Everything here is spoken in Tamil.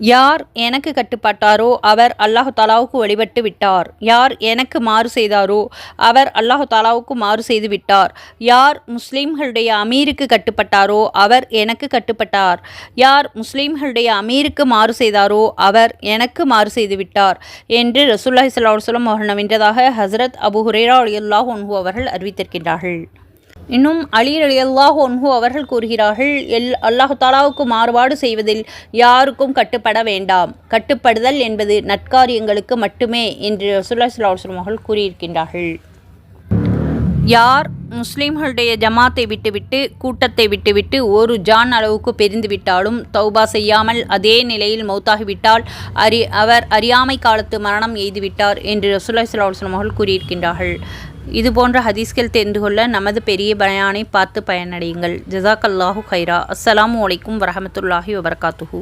யார் எனக்கு கட்டுப்பட்டாரோ அவர் அல்லாஹு தாலாவுக்கு வழிபட்டு விட்டார். யார் எனக்கு மாறு செய்தாரோ அவர் அல்லாஹு தாலாவுக்கு மாறு செய்து விட்டார். யார் முஸ்லீம்களுடைய அமீருக்கு கட்டுப்பட்டாரோ அவர் எனக்கு கட்டுப்பட்டார். யார் முஸ்லீம்களுடைய அமீருக்கு மாறு செய்தாரோ அவர் எனக்கு மாறு செய்து விட்டார் என்று ரசூல்லாஹி ஸல்லல்லாஹு சொல்லம் அவர்கள் நவின்றதாக ஹசரத் அபு ஹுரேரா அலியுல்லாஹ் ஒன்ஹு அவர்கள் அறிவித்திருக்கின்றார்கள். இன்னும் அலி அல்லாஹ் ஒன்ஹு அவர்கள் கூறுகிறார்கள் எல் அல்லாஹு தாலாவுக்கு மாறுபாடு செய்வதில் யாருக்கும் கட்டுப்பட வேண்டாம். கட்டுப்படுதல் என்பது நற்காரியங்களுக்கு மட்டுமே என்று ரசூல்லா ஸல்லல்லாஹு அவர்கள் கூறியிருக்கின்றார்கள். யார் முஸ்லிம்களுடைய ஜமாத்தை விட்டுவிட்டு கூட்டத்தை விட்டுவிட்டு ஒரு ஜான் அளவுக்கு பிரிந்துவிட்டாலும் தௌபா செய்யாமல் அதே நிலையில் மௌத்தாகிவிட்டால் அறி அவர் அறியாமை காலத்து மரணம் எய்துவிட்டார் என்று ரசூலுல்லாஹி ஸல்லல்லாஹு அவர்கள் கூறியிருக்கின்றார்கள். இது போன்ற ஹதீஸ்கள் தெரிந்து கொள்ள நமது பெரிய பயானை பார்த்து பயனடையுங்கள். ஜசாக் அல்லாஹு ஹைரா அஸ்ஸலாமு அலைக்கும் வரமத்துல்லாஹி வபர்காத்துஹூ.